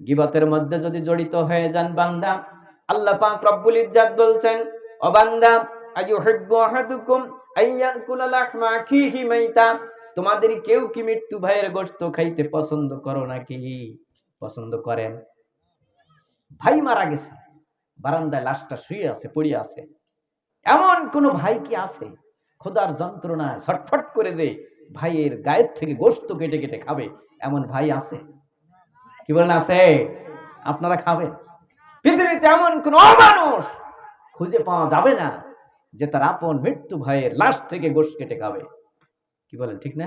গিবতের মধ্যে যদি জড়িত হয়ে যান বান্দা, আল্লাহ পাক রব্বুল ইজ্জাত বলছেন, ও বান্দা, আইয়ুহিব্বু আহাদুকুম আইয়াকুলা লাহমা আখিহি মাইতা, তোমাদের কেউ কি মৃত্যু ভাইয়ের গোশত খাইতে পছন্দ করো নাকি? পছন্দ করেন। ভাই মারা গেছে, বারান্দায় লাশটা শুয়ে আছে পড়ে আছে। এমন কোন ভাই কি আছে? খোদার যন্ত্রণায় ছটফট করে যে ভাইয়ের গায়ের থেকে গোশত কেটে কেটে খাবে, এমন ভাই আছে? কি বলেন আছে? আপনারা খাবেন। পৃথিবীতে এমন কোন অমানুষ খুঁজে পাওয়া যাবে না যে তার আপন মৃত্যু ভাইয়ের লাশ থেকে গোশ কেটে খাবে। কি বলেন, ঠিক না?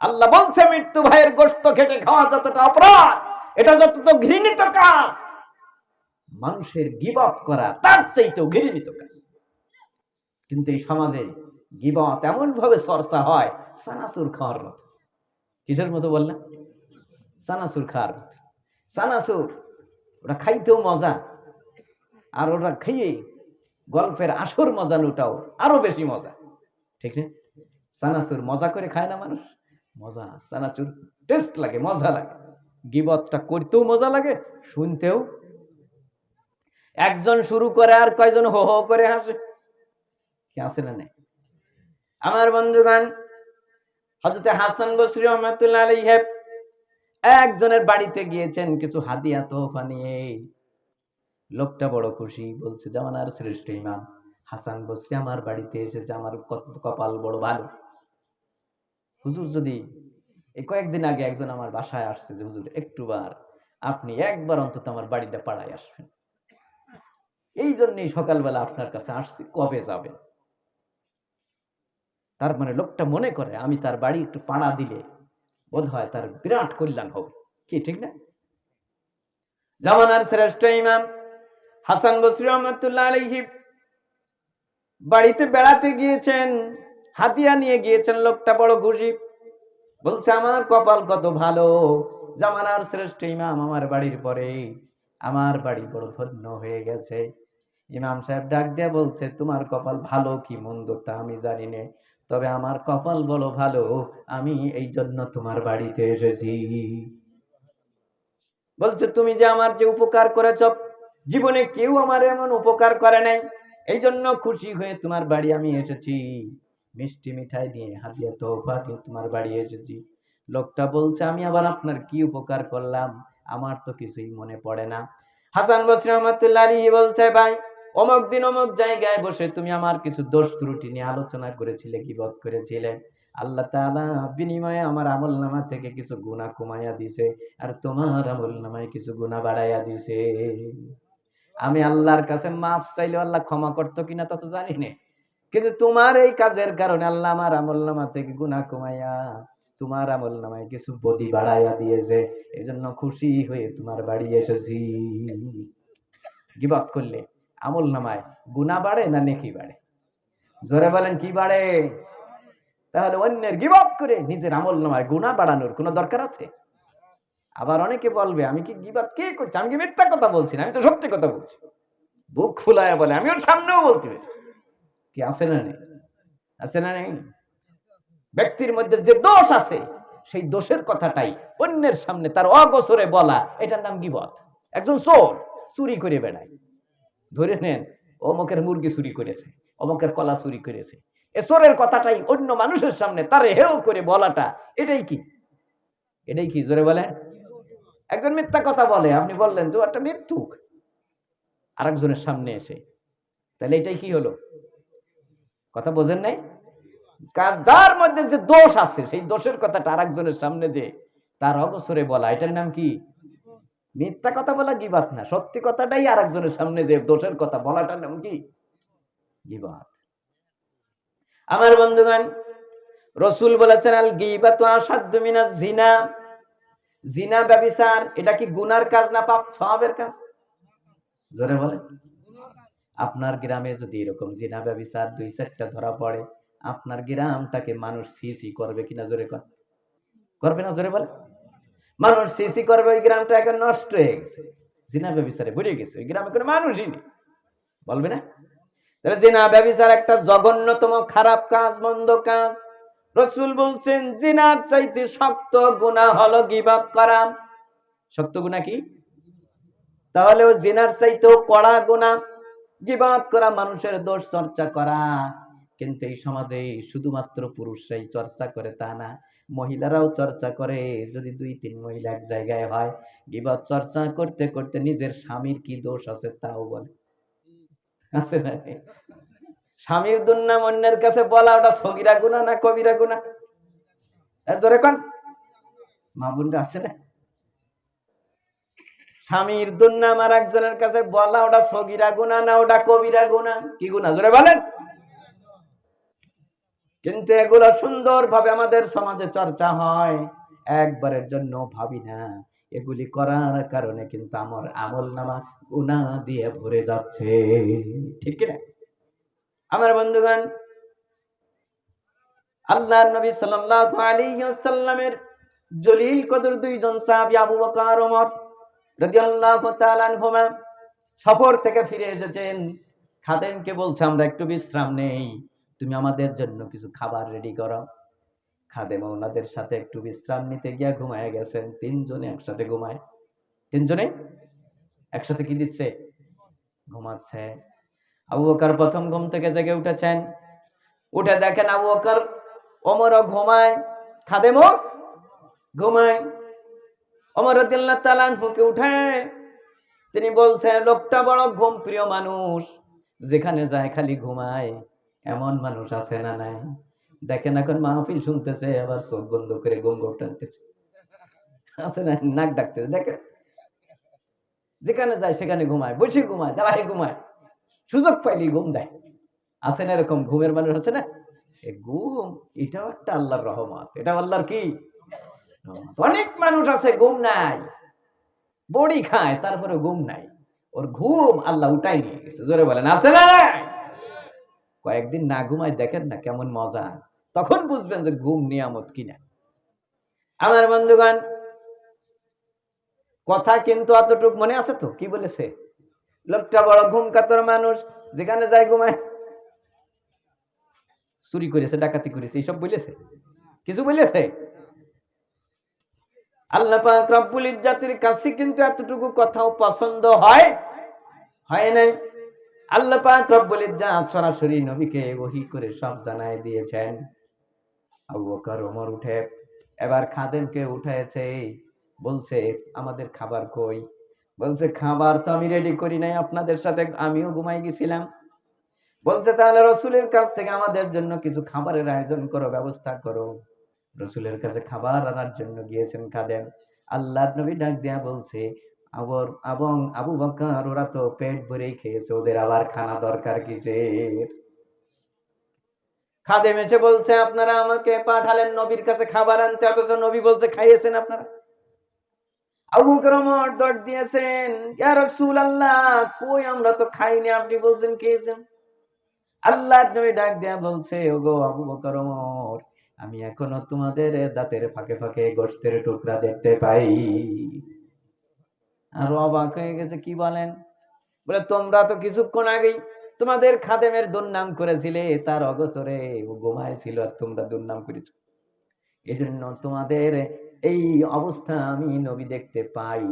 আল্লাহ বলছে, মৃত্যু ভাইয়ের গোশত খেটে খাওয়া যতটা অপরাধ, এটা যতটা ঘৃণিত কাজ, মানুষের গিভ আপ করা তার চাইতেও ঘৃণিত কাজ। কিন্তু এই সমাজে গিবত এমন ভাবে চর্চা হয়, সানাসুর খাওয়ার মতো। কিসের মতো বললাম সানাসুর খাওয়ার মতো সানাসুর ওটা খাইতেও মজা। আর ওটা খাইয়ে গল্পের আসর মজা লুটাও, আরও বেশি মজা। ঠিক না? সানাসুর মজা করে খায় না মানুষ? মজা সানাচুর টেস্ট লাগে, মজা লাগে। গিবতটা করতেও মজা লাগে, শুনতেও। একজন শুরু করে আর কয়জন হো হো করে হাসে। কি আছে না নাই? আমার বন্ধুগণ হজরতে হাসান বসরি রহমতুল্লাহ আলাইহি একজনের বাড়িতে গিয়েছেন কিছু হাদিয়া তোহফা নিয়ে। লোকটা বড় খুশি, বলছে, জামানার শ্রেষ্ঠ ইমাম। হাসান বসরি আমার বাড়িতে এসেছে, আমার কপাল বড় ভালো। হুজুর যদি কয়েকদিন আগে একজন আমার বাসায় আসছে যে, হুজুর একটুবার আপনি একবার অন্তত আমার বাড়িটা পাড়ায় আসবেন। এই জন্যই সকালবেলা আপনার কাছে আসছি, কবে যাবেন? তার মানে লোকটা মনে করে, আমি তার বাড়ি একটু পাড়া দিলে বোধ হয় তার বিরাট কল্যাণ হবে। কি, ঠিক না? জামানার শ্রেষ্ঠ ইমাম হাসান বসরি রহমতুল্লাহ বাড়িতে বেড়াতে গিয়েছেন, হাতিয়া নিয়ে গিয়েছেন, লোকটা বড় খুশি। বলছে, আমার কপাল কত ভালো, জামানার শ্রেষ্ঠ ইমাম আমার বাড়ির পরে, আমার বাড়ি বড় ধন্য হয়ে গেছে। ইমাম সাহেব ডাক দিয়া বলছে, তোমার কপাল ভালো কি মন্দ তা আমি জানি না। তবে আমার কপাল বলো ভালো, আমি এই জন্য তোমার বাড়িতে এসেছি। বলছে, তুমি যে আমার যে উপকার করেছ, জীবনে কেউ আমার এমন উপকার করে নাই। এই জন্য খুশি হয়ে তোমার বাড়ি আমি এসেছি। মিষ্টি মিঠাই দিয়ে হাতিয়া তোফা দিয়ে তোমার বাড়ি এসেছি। লোকটা বলছে, আমি আবার আপনার কি উপকার করলাম? আমার তো কিছুই মনে পড়ে না। হাসান বসরি রহমতুল্লাহ বলছে, ভাই অমুক দিন অমুক জায়গায় বসে তুমি আমার কিছু দোষ ত্রুটি নিয়ে আলোচনা করেছিলে, গিবত করেছিলে। আল্লাহ তালা বিনিময়ে আমার আমল নামা থেকে কিছু গুনাহ কমাইয়া দিছে আর তোমার আমল নামায় কিছু গুনাহ বাড়াইয়া দিছে। আমি আল্লাহর কাছে মাফ চাইলে আল্লাহ ক্ষমা করতো কিনা তা তো জানি না। কিন্তু তোমার এই কাজের কারণে আল্লাহ আমার আমল নামা থেকে গুনাহ কমাইয়া তোমার আমল নামায় কিছু বদি বাড়াইয়া দিয়েছে। এই জন্য খুশি হয়ে তোমার বাড়ি এসেছি। গিবাত করলে আমল নামায়। গুনাহ বাড়ে না নেকি বাড়ে? জোরে বলেন, কি বাড়ে? তাহলে অন্যের গিবাত করে নিজের আমল নামায় গুনাহ বাড়ানোর কোনো দরকার আছে? আবার অনেকে বলবে, আমি কি গিবাত কে করছি? আমি কি মিথ্যা কথা বলছি না? আমি তো সত্যি কথা বলছি। বুক ফুলায় বলে, আমি ওর সামনেও বলতে পারি। কি আছে না নেই? আছে না নেই? ব্যক্তির মধ্যে যে দোষ আছে, সেই দোষের কথাটাই অন্যের সামনে তার অগোচরে বলা, এটার নাম গিবত। একজন চোর চুরি করে বেড়ায়। ধরে নেন, অমুকের মুরগি চুরি করেছে, অমুকের কলা চুরি করেছে। এ চোরের কথাটাই অন্য মানুষের সামনে তারে হেও করে বলাটা, এটাই কি? এটাই কি? জোরে বলেন। একজন মিথ্যা কথা বলে, আপনি বললেন যে একটা মিথ্যুক। আরেকজনের সামনে এসে, তাহলে এটাই কি হলো? কথা বোঝেন নাই? যার মধ্যে যে দোষ আছে, সেই দোষের কথাটা আরেকজনের সামনে যে তার অগসরে বলা, এটার নাম কি? মিথ্যা কথা বলা গিবাত না। সত্যি কথাটাই আরেকজনের সামনে যে দোষের কথা বলাটার নাম কি? গিবাত আমার বন্ধুগণ, রসুল বলেছেন, আল গিবাত আসাদ্দু মিনাজ জিনা। জিনা ব্যবিচার, এটা কি গুনার কাজ না পাপ? সবের কাজ? জোরে বলে আপনার গ্রামে যদি এরকম জিনা ব্যবিচার দুই চারটা ধরা পড়ে, আপনার গ্রামটাকে মানুষ সি সি করবে কিনা জোরে কর করবে না জোরে বলে মানুষ সিসি করবে, ওই গ্রামটা এখন নষ্ট হয়ে গেছে। জিনা ব্যবিচারে ভরে গেছে, ওই গ্রামে কোনো মানুষই নেই। বলবে না? তাহলে জিনা ব্যবিচার একটা জঘন্যতম খারাপ কাজ, মন্দ কাজ। রসুল বলছেন, জিনার চাইতে শক্ত গুনাহ হলো গিবাদ করা। শক্ত গুণা কি? তাহলে ও জেনার চাইতেও কড়া গুণা। জীবাত করা, মানুষের দোষ চর্চা করা। কিন্তু এই সমাজে শুধুমাত্র পুরুষরাই চর্চা করে তা না, মহিলারাও চর্চা করে। যদি দুই, তিন মহিলা এক জায়গায় হয় গিবাদ চর্চা করতে করতে নিজের স্বামীর কি দোষ আছে তাও বলে। আছে না স্বামীর দুর্নাম অন্যের কাছে বলা ওটা সগিরা গুণা না কবিরা গুণা? জোরে মা বোনরা আছে না? স্বামীর দুর্নাম আর একজনের কাছে বলা ওটা সগিরা গুণা না ওটা কবিরা গুণা? কি গুণা? জোরে বলেন। কিন্তু এগুলো সুন্দর ভাবে আমাদের সমাজে চর্চা হয়। একবারের জন্য ভাবি না, এগুলি করার কারণে কিন্তু আমার আমল নামা গুণা দিয়ে ভরে যাচ্ছে। ঠিক কিনা? আমার বন্ধুগণ, আল্লাহ নবী সাল্লাল্লাহু আলাইহি ওয়াসাল্লামের জলিল কদর দুইজন সাহাবী আবু বকর, ওমর রাদিয়াল্লাহু তাআলা আনহুমা সফর থেকে ফিরে এসেছেন। খাদেমকে বলছে, আমরা একটু বিশ্রাম নেই। তুমি আমাদের জন্য কিছু খাবার রেডি করো। খাদেম ওনাদের সাথে একটু বিশ্রাম নিতে গিয়া ঘুমায় গেছেন। তিনজনে একসাথে ঘুমায়। তিনজনে? একসাথে কি দিচ্ছে? ঘুমাচ্ছে। আবু বকর প্রথম ঘুম থেকে জেগে উঠেছেন। উঠে দেখেন আবু বকর ওমরও ঘুমায়। খাদেমও ঘুমায়। ওমর রাদিয়াল্লাহু তাআলা আনহুকে উঠে তিনি বলছে লোকটা বড় ঘুম প্রিয় মানুষ। যেখানে যায় খালি ঘুমায়। এমন মানুষ আছে না নাই? দেখেন এখন মাহফিল শুনতেছে, আবার চোখ বন্ধ করে ঘুম টানতেছে। আছে না? নাক ডাকতেছে, দেখেন। যেখানে যায় সেখানে ঘুমায়, বসে ঘুমায়, দাঁড়ায় ঘুমায়। সুযোগ পাইলেই ঘুম দেয়। আছে না এরকম? ঘুমের মানুষ আছে না? ঘুম, এটাও একটা আল্লাহর রহমত। এটা আল্লাহর কি? অনেক মানুষ আছে, ঘুম নাই। বড়ি খায় তারপরে ঘুম নাই। ওর ঘুম আল্লাহ উঠাই নিয়ে গেছে। জোরে বলেন, আছে না নাই? কয়েকদিন না ঘুমায় দেখেন না কেমন মজা। তখন বুঝবেন যে ঘুম নিয়ামত কিনা। আমার বন্ধুগণ, কথা কিন্তু অতটুক মনে আছে তো? কি বলেছে? লোকটা বড় ঘুম কাতর মানুষ, যেখানে যায় ঘুমায়। চুরি করেছে, ডাকাতি করেছে, এইসব বলেছে? কিছু বলেছে? আল্লাহ ইজ্জাতির কাছে কিন্তু এতটুকু কথাও পছন্দ হয়? হয় নাই? আল্লাহ পাক রব্বুল ইজ্জাত সরাসরি নবীকে ওহী করে সব জানায় দিয়েছেন। আবু বকর, ওমর উঠে, এবার খাদেমকে উঠাইছে বলছে, আমাদের খাবার কই? বলছে, খাবার তো আমি রেডি করি নাই, আপনাদের সাথে আমিও ঘুমাই গেছিলাম। বলছে, তাহলে রসুলের কাছ থেকে আমাদের জন্য কিছু খাবারের আয়োজন করো, ব্যবস্থা করো। রসুলের কাছে খাবার আনার জন্য গিয়েছেন খাদেম। আল্লাহর নবী ডাক দেয়া বলছে আবর এবং আবু বকর ওরা তো পেট ভরেই খেয়েছে, ওদের আবার খানা দরকার কিসের? খাদেম এসে বলছে, আপনারা আমাকে পাঠালেন নবীর কাছে খাবার আনতে, অথচ নবী বলছে খাইয়েছেন আপনারা? আবু বকর ওমর দর দিয়েছেন, ইয়া রাসূলুল্লাহ, কই আমরা তো খাইনি, আপনি বলছেন খেয়েছেন? আল্লাহ নবী ডাক দেয়া বলছে, ওগো আবু বকর আমি এখনও তোমাদের দাঁতের ফাঁকে ফাঁকে গোষ্ঠের টুকরা দেখতে পাই। আর অবাক হয়ে গেছে, কি বলেন? বলে, তোমরা তো কিছুক্ষণ আগেই তোমাদের খাদেমের দুর্নাম করেছিলে, তার অগসরে ও ঘুমায় ছিল আর তোমরা দুর্নাম করেছ। এজন্য তোমাদের এই অবস্থা আমি নবী দেখতে পাই।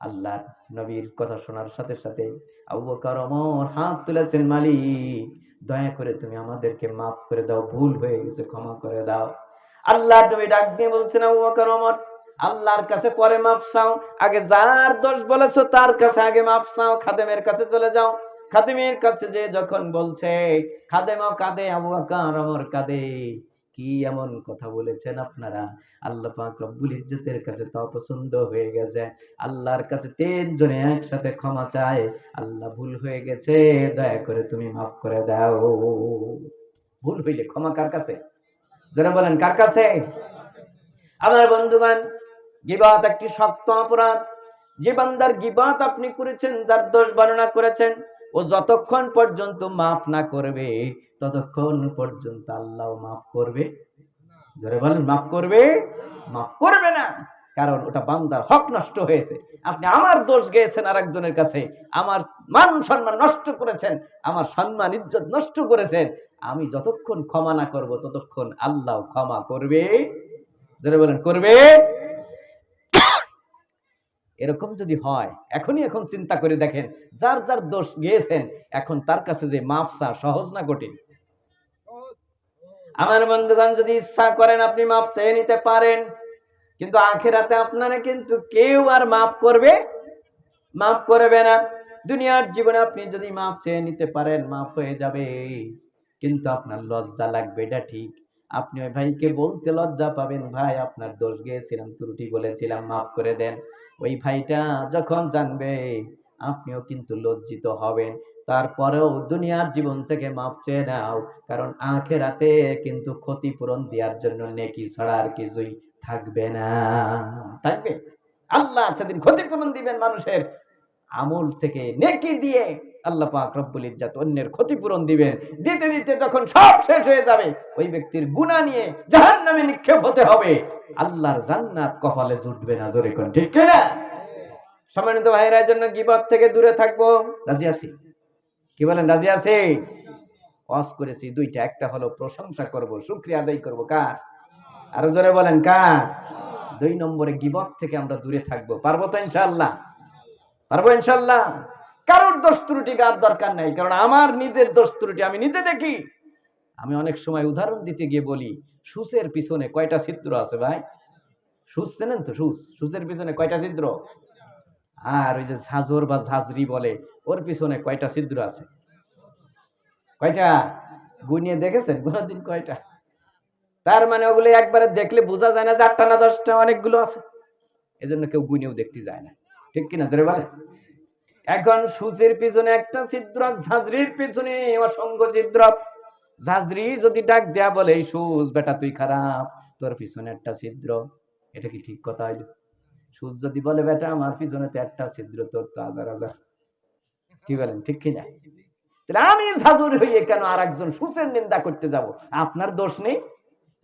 আল্লাহ নবীর কথা শোনার সাথে সাথে আবু হাত তুলেছেন, মালিক, দয়া করে তুমি আমাদেরকে মাফ করে দাও, ভুল হয়ে গেছে, ক্ষমা করে দাও। আল্লাহ নবী ডাক দিয়ে বলছেন, আবু বকর ওমর আল্লাহর কাছে পরে মাফ চাও। আগে যার দোষ বলেছ, তার কাছে আগে মাফ চাও। খাদেমের কাছে চলে যাও। খাদেমের কাছে যে যখন বলছে খাদেমও কাঁদে, আবু বকর ওমর কাঁদে। কি এমন কথা বলেছেন আপনারা? আল্লাহ পাক রব্বুল ইজ্জতের কাছে তো অপছন্দ হয়ে গেছে। আল্লাহর কাছে তিনজনে একসাথে ক্ষমা চায়। আল্লাহ ভুল হয়ে গেছে, দয়া করে তুমি মাফ করে দাও। ভুল হইলে ক্ষমা কার কাছে? যারা বলেন, কার কাছে? আমার বন্ধুগণ গিবাত একটি শক্ত অপরাধ। যে বান্দার গিবাত আপনি করেছেন, যার দোষ বর্ণনা করেছেন, ও যতক্ষণ পর্যন্ত মাফ না করবে, ততক্ষণ পর্যন্ত আল্লাহ মাফ করবে। জোরে বলেন, মাফ করবে? মাফ করবে না। কারণ ওটা বান্দার হক নষ্ট হয়েছে। আপনি আমার দোষ গেয়েছেন আর একজনের কাছে, আমার মান সম্মান নষ্ট করেছেন, আমার সম্মান, ইজ্জত নষ্ট করেছেন, আমি যতক্ষণ ক্ষমা না করব, ততক্ষণ আল্লাহ ক্ষমা করবে। যারা বলেন, করবে? এরকম যদি হয়, এখনই এখন চিন্তা করে দেখেন, যার যার দোষ গিয়েছেন, এখন তার কাছে যে মাফসা সহজ না কঠিন? আমার বন্ধুগণ, যদি ইচ্ছা করেন আপনি মাপ চেয়ে নিতে পারেন, কিন্তু আখেরাতে আপনারা কিন্তু কেউ আর মাফ করবে মাফ করবে না। দুনিয়ার জীবনে আপনি যদি মাফ চেয়ে নিতে পারেন, মাফ হয়ে যাবে। কিন্তু আপনার লজ্জা লাগবে, এটা ঠিক। আপনি ওই ভাইকে বলতে লজ্জা পাবেন। ভাই, আপনার দোষ গিয়েছিলাম, ত্রুটি বলেছিলাম, মাফ করে দেন। ওই ভাইটা যখন জানবে, আপনিও কিন্তু লজ্জিত হবেন। তারপরেও দুনিয়ার জীবন থেকে মাপ চেয়ে নাও, কারণ আখেরাতে কিন্তু ক্ষতিপূরণ দেওয়ার জন্য নেকি ছাড়া আর কিছুই থাকবে না। থাকবে? আল্লাহ সেদিন ক্ষতিপূরণ দিবেন মানুষের আমল থেকে নেকি দিয়ে। আল্লাহ পাক রব্বুল ইজ্জাত অন্যের ক্ষতিপূরণ দিবেন। দিতে দিতে যখন সব শেষ হয়ে যাবে, ওই ব্যক্তির গুনাহ নিয়ে জাহান্নামে নিক্ষেপ হতে হবে। আল্লাহর জান্নাত কপালে জুটবে না, জোরে কোন ঠিক না সম্মানিত ভাইয়ের জন্য গিবত থেকে দূরে থাকব। রাজি আছি? কি বলেন, রাজি আছি? ওয়াজ করেছি দুইটা, একটা হলো প্রশংসা করব, শুক্রিয়া আদায় করব, কার? আরও জোরে বলেন, কার? দুই নম্বরে গিবত থেকে আমরা দূরে থাকব। পারব তো ইনশাল্লাহ পারব ইনশাল্লাহ কারোর দোষ ত্রুটি গার দরকার নাই, কারণ আমার নিজের দোষ ত্রুটি, আমি নিজে দেখি। আমি অনেক সময় উদাহরণ দিতে গিয়ে বলি, সুসের পিছনে কয়টা ছিদ্র আছে ভাই? সুস চেনেন তো, সুস? সুসের পিছনে কয়টা ছিদ্র? আর ওই যে ঝাঁঝর বা ঝাঁঝরি বলে, ওর পিছনে কয়টা ছিদ্র আছে? কয়টা? গুনিয়ে দেখেছেন? দিন কয়টা? তার মানে ওগুলো একবারে দেখলে বোঝা যায় না যে আটটা না দশটা, অনেকগুলো আছে। এজন্য কেউ গুনিয়েও দেখতে যায় না। ঠিক কিনা জোরে বলে এখন সুচের পিছনে একটা ছিদ্র, ঝাঁঝরির পিছনে অসংখ্য ছিদ্র। ঝাঁঝরি যদি ডাক দেয়া বলে, এই সুচ বেটা, তুই খারাপ, তোর পিছনে একটা ছিদ্র। এটা কি ঠিক কথা হইল? সুচ যদি বলে, বেটা, আমার পিছনে তো একটা ছিদ্র, তোর তো হাজার হাজার। কি বলেন, ঠিক কিনা? তাহলে আমি ঝাঁঝুর হইয়ে কেন আর একজন সুচের নিন্দা করতে যাব? আপনার দোষ নেই।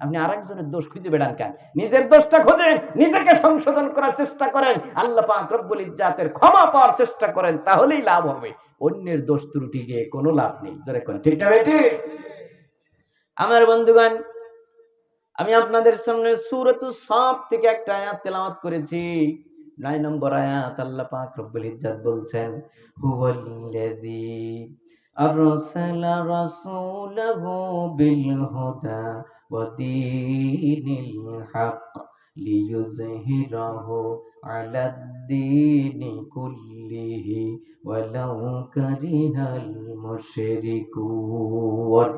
আপনি আরেকজনের দোষ খুঁজে বেড়ান কেন? নিজের দোষটা খোঁজেন নিজেকে সংশোধন করার চেষ্টা করেন, আল্লাহ পাক রব্বুল ক্ষমা পাওয়ার চেষ্টা করেন, তাহলেই লাভ হবে। অন্যের দোষ ত্রুটি গিয়ে কোনো লাভ নেই। জোরে আমার বন্ধুগণ, আমি আপনাদের সামনে সুরতু সব থেকে একটা আয়াত তেলাওয়াত করেছি। নয় নম্বর আয়াত আল্লাহ পাক রব্বুল ইজ্জাত বলছেন, হুয়াল্লাযী আরসালা রাসূলাহু বিল হুদা ودين الحق ليظهره على الدين كله ولو كره المشركون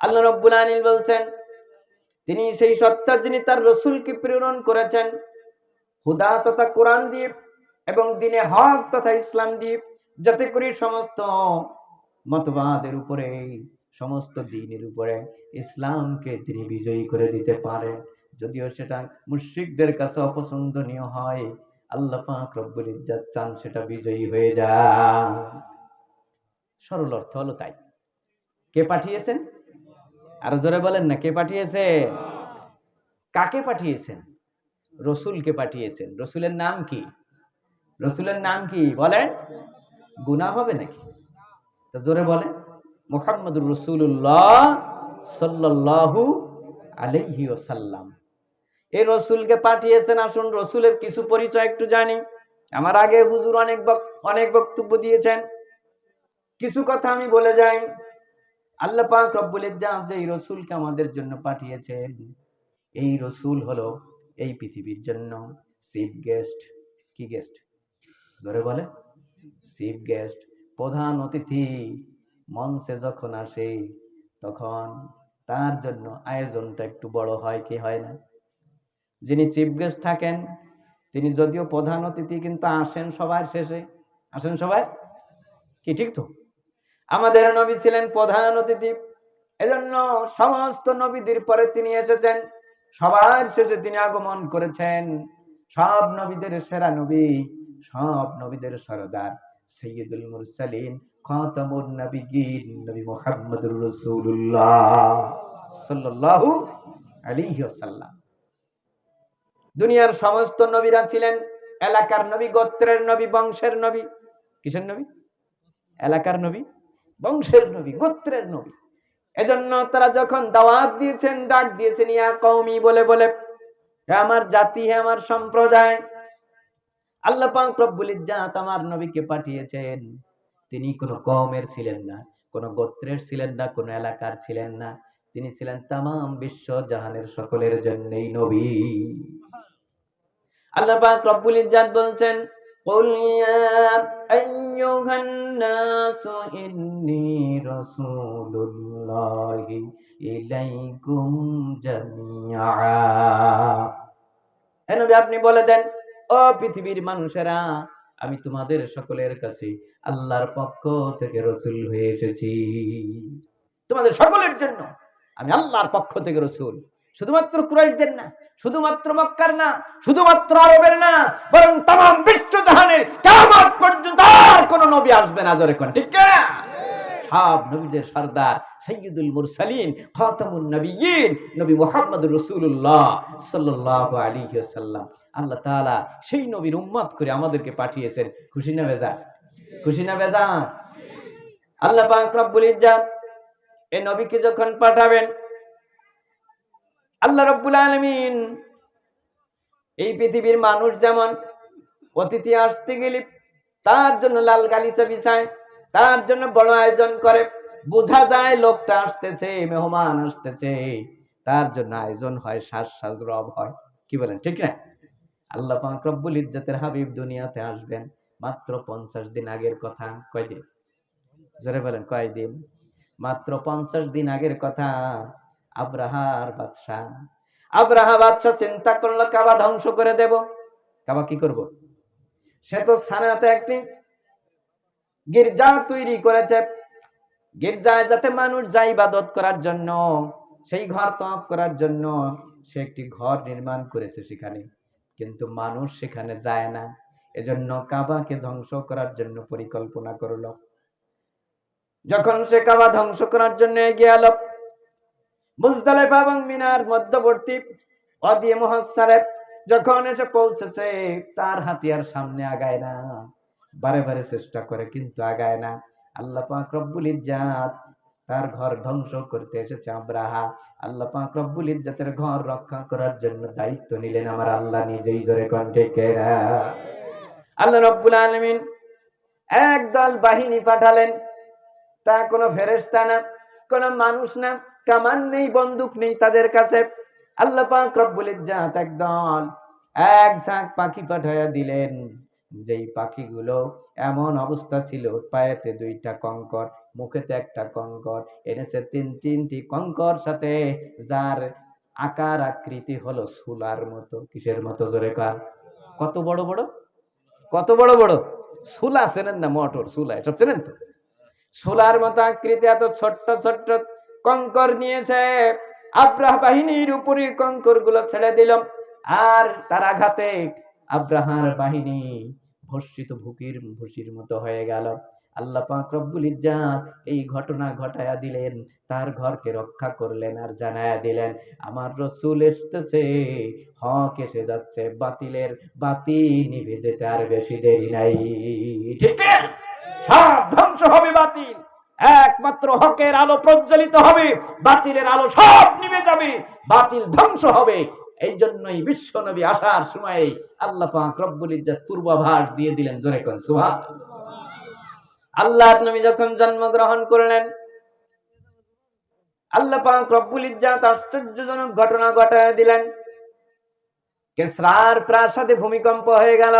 আল্লাহ রব্বুল আলামিন বলছেন তিনি সেই সত্তা যিনি তার রসুলকে প্রেরণ করেছেন হুদা তথা কোরআন দিয়ে এবং দিনে হক তথা ইসলাম দিয়ে যাতে করে সমস্ত মতবাদের উপরে সমস্ত দিনের উপরে ইসলামকে তিনি বিজয়ী করে দিতে পারেন। যদিও সেটা মুশ্রিকদের কাছে অপছন্দনীয় হয়, আল্লাহ পাক রব্বুল ইজ্জাত চান সেটা বিজয়ী হয়ে যায় সরল অর্থ হলো তাই। কে পাঠিয়েছেন? আর জোরে বলেন না, কে পাঠিয়েছে কাকে পাঠিয়েছেন? রসুলকে পাঠিয়েছেন। রসুলের নাম কি? রসুলের নাম কি? বলেন। গুনাহ হবে নাকি? তো জোরে বলেন। মোহাম্মদুর রসুল্লাহ সাল্লাহু আলহি ওসাল্লাম এই রসুলকে পাঠিয়েছেন, আসুন রসুলের কিছু পরিচয় একটু জানি। আমার আগে হুজুর অনেক অনেক বক্তব্য দিয়েছেন। কিছু কথা আমি বলে যাই। আল্লাহ পাক রব্বুল যে এই রসুলকে আমাদের জন্য পাঠিয়েছেন। এই রসুল হলো এই পৃথিবীর জন্য চিফ গেস্ট কি গেস্ট ধরে বলে চিফ গেস্ট প্রধান অতিথি। মঞ্চে যখন আসে, তখন তার জন্য আয়োজনটা একটু বড় হয়, কি হয় না? যিনি চিফ গেস্ট থাকেন, তিনি যদিও প্রধান অতিথি, কিন্তু আসেন সবার শেষে। আসেন সবার? কি ঠিক তো? আমাদের নবী ছিলেন প্রধান অতিথি। এজন্য সমস্ত নবীদের পরে তিনি এসেছেন। সবার শেষে তিনি আগমন করেছেন। সব নবীদের সেরা নবী, সব নবীদের সরদার সৈয়দুল মুরসালিন। খাতামুন নবিয়িন নবী মুহাম্মদুর রাসূলুল্লাহ সাল্লাল্লাহু আলাইহি ওয়াসাল্লাম। দুনিয়ার সমস্ত নবীরা ছিলেন এলাকার নবী, গোত্রের নবী, বংশের নবী। কিসের নবী? এলাকার নবী, বংশের নবী, গোত্রের নবী। এজন্য তারা যখন দাওয়াত দিয়েছেন, ডাক দিয়েছেন, ইয়া কওমি, বলে বলে আমার জাতি, হে আমার সম্প্রদায়, আল্লাহ পাক রব্বুল ইজ্জাত আমার নবীকে পাঠিয়েছেন। তিনি কোনো কওমের ছিলেন না কোনো গোত্রের ছিলেন না কোনো এলাকার ছিলেন না তিনি ছিলেন তামাম বিশ্ব জাহানের সকলের জন্যই নবী আল্লাহ পাক রব্বুল ইজ্জাত বলছেন قل يا أيها الناس إني رسول الله إليكم جميعا এ নবী আপনি বলে দেন ও পৃথিবীর মানুষেরা আমি তোমাদের সকলের কাছে আল্লাহর পক্ষ থেকে রসুল হয়ে এসেছি। তোমাদের সকলের জন্য আমি আল্লাহর পক্ষ থেকে রসুল। শুধুমাত্র কুরাইশদের না, শুধুমাত্র মক্কার না, শুধুমাত্র আরবের না, বরং তাম বিশ্ব জাহানের কেমন পর্যন্ত আর কোন নবী আসবে না। জোরে কোন ঠিক না সব নবীদের সর্দার সৈয়দুল মুরসালিন খাতামুন নবীন নবী মুহাম্মদ রসুল্লাহ সাল্লাল্লাহু আলাইহি ওয়াসাল্লাম। আল্লাহ তাআলা সেই নবীর উম্মত করে আমাদেরকে পাঠিয়েছেন। খুশি না বেজা খুশি না বেজা আল্লাহ পাক রব্বুল এই নবীকে যখন পাঠাবেন, আল্লাহ রব্বুল আলামিন এই পৃথিবীর মানুষ যেমন অতিথি আসতে গেলে তার জন্য লাল গালিচা বিছায় তার জন্য বড় আয়োজন করে। বোঝা যায় লোকটা আসতেছে, মেহমান আসতেছে। তার জন্য আয়োজন হয় শ্বাস সাজ রব হয়। কি বলেন, ঠিক না? আল্লাহ রব্বুল ইজ্জতের হাবিব দুনিয়াতে আসবেন। মাত্র পঞ্চাশ দিন আগের কথা, কয়দিন? জোরে বলেন, কয়দিন? মাত্র পঞ্চাশ দিন আগের কথা আব্রাহার বাদশাহ। আব্রাহা বাদশাহ চিন্তা করল, কাবা ধ্বংস করে দেব। কাবা কি করব? সে তো সানাতে একটি গির্জা তৈরি করেছে। গির্জায় যাতে মানুষ যায় ইবাদত করার জন্য, সেই ঘর তপ করার জন্য সে একটি ঘর নির্মাণ করেছে সেখানে। কিন্তু মানুষ সেখানে যায় না। এজন্য কাবাকে ধ্বংস করার জন্য পরিকল্পনা করল। যখন সে কাবা ধ্বংস করার জন্য এগিয়ে এলো, মুজদালেফা এবং মিনার মধ্যবর্তী অদিয়ে মহাসারেব যখন এসে পৌঁছেছে, তার হাতিয়ার সামনে আগায় না। বারে বারে চেষ্টা করে, কিন্তু আগায় না। আল্লাহ পাক রব্বুল ইজ্জাত তার ঘর ধ্বংস করতে এসেছে আব্রাহা আল্লাহ পাক রব্বুল ইজ্জাতের ঘর রক্ষা করার জন্য দায়িত্ব নিলেন আমার আল্লাহ নিজেই জোরে কণ্ঠে কেরা আল্লাহ রব্বুল আলমিন একদল বাহিনী পাঠালেন। তা কোনো ফেরেস্তা না, কোনো মানুষ না, কামান নেই, বন্দুক নেই তাদের কাছে। আল্লাহ পাক রব্বুল ইজ্জাত একদল, এক ঝাঁক পাখি পাঠাইয়া দিলেন। যেই পাখিগুলো এমন অবস্থা ছিল, পায়েতে দুইটা কঙ্কর, মুখেতে একটা কঙ্কর, এনেছে তিন তিনটি কঙ্কর সাথে, যার আকার আকৃতি হলো সুলার মতো। কিসের মতো জোরে কার? কত বড় বড়? কত বড় বড়? সুলা চেনেন না মটর, সুলা, এসব চেনেন তো? সোলার মতো আকৃতি, এত ছোট্ট ছোট্ট কঙ্কর নিয়েছে। আব্রাহ বাহিনীর উপরে কঙ্করগুলো ছেড়ে দিলাম আর তার আঘাতে আব্রাহার বাহিনী ভর্ষিত ভুকির ভুসির মতো হয়ে গেল। আল্লাহ পাক রব্বুল ইজ্জাত এই ঘটনা ঘটায়া দিলেন, তার ঘরকে রক্ষা করলেন আর জানায়া দিলেন, আমার রসুল এসতেছে হক এসে যাচ্ছে, বাতিলের বাতি নিভে যেতে আর বেশি দেরি নাই। ঠিক সব ধ্বংস হবে বাতিল। একমাত্র হকের আলো প্রজ্বলিত হবে, বাতিলের আলো সব নিভে যাবে, বাতিল ধ্বংস হবে। এই জন্যই বিশ্ব নবী আসার সময় আল্লাহ পাক রব্বুল ইজ্জাত পূর্বাভাস দিয়ে দিলেন জোরে কোন, সুবহান। আল্লাহর নবী যখন জন্মগ্রহণ করলেন, আল্লাহ পাক রব্বুল ইজ্জাত আশ্চর্যজনক ঘটনা ঘটায় দিলেন। কেসরার প্রাসাদে ভূমিকম্প হয়ে গেল,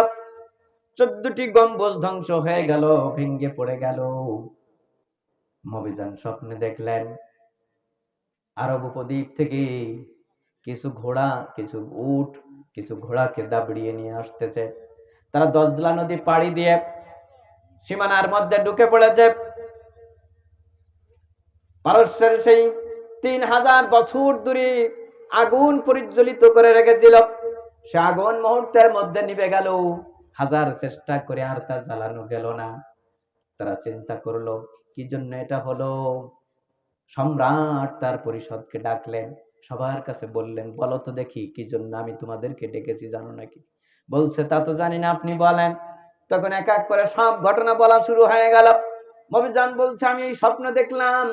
চোদ্দটি গম্বুজ ধ্বংস হয়ে গেল ভেঙ্গে পড়ে গেল। মবিজান স্বপ্নে দেখলেন, আরব উপদ্বীপ থেকে কিছু ঘোড়া, কিছু উট, কিছু ঘোড়াকে দাবড়িয়ে নিয়ে আসতেছে। তারা দজলা নদী পাড়ি দিয়ে সীমানার মধ্যে ঢুকে পড়েছে। পারস্যের সেই তিন হাজার বছর দূরে আগুন পরিজ্বলিত করে রেখেছিল। সে আগুন মুহূর্তের মধ্যে নিভে গেল। হাজার চেষ্টা করে আর তা জ্বালানো গেল না। তারা চিন্তা করল, কি জন্য এটা হলো? সম্রাট তার পরিষদকে ডাকলেন সবার কাছে বললেন, বলো তো দেখি কি জন্য আমি তোমাদেরকে ডেকেছি, জানো নাকি? বলছে, তা তো জানি না, আপনি বলেন। তখন এক এক করে সব ঘটনা বলা শুরু হয়ে গেল। মবিজান বলছে, আমি এই স্বপ্ন দেখলাম,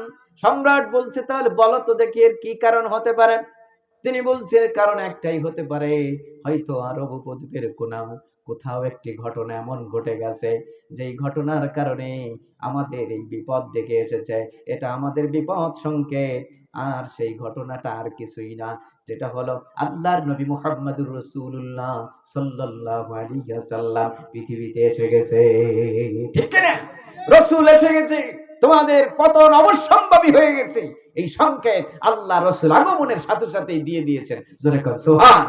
সম্রাট বলছে, তাহলে বলো তো দেখি এর কি কারণ হতে পারে? তিনি বলছেন, কারণ একটাই হতে পারে, হয়তো আরব উপদ্বীপের কোনাও, কোথাও একটি ঘটনা এমন ঘটে গেছে, যেই ঘটনার কারণে আমাদের এই বিপদ ডেকে এসেছে। এটা আমাদের বিপদ সংকেত, আর সেই ঘটনাটা আর কিছুই না। যেটা হলো, আল্লাহর নবী মুহাম্মদুর রাসূলুল্লাহ সাল্লাল্লাহু আলাইহি ওয়াসাল্লাম পৃথিবীতে এসে গেছে। ঠিক কিনা? রসুল এসে গেছে। তোমাদের পতন অবশ্যম্ভাবী হয়ে গেছে। এই সংকেত আল্লাহ রসুল আগমনের সাথে সাথে দিয়ে দিয়েছেন। জোরে কর সুবহান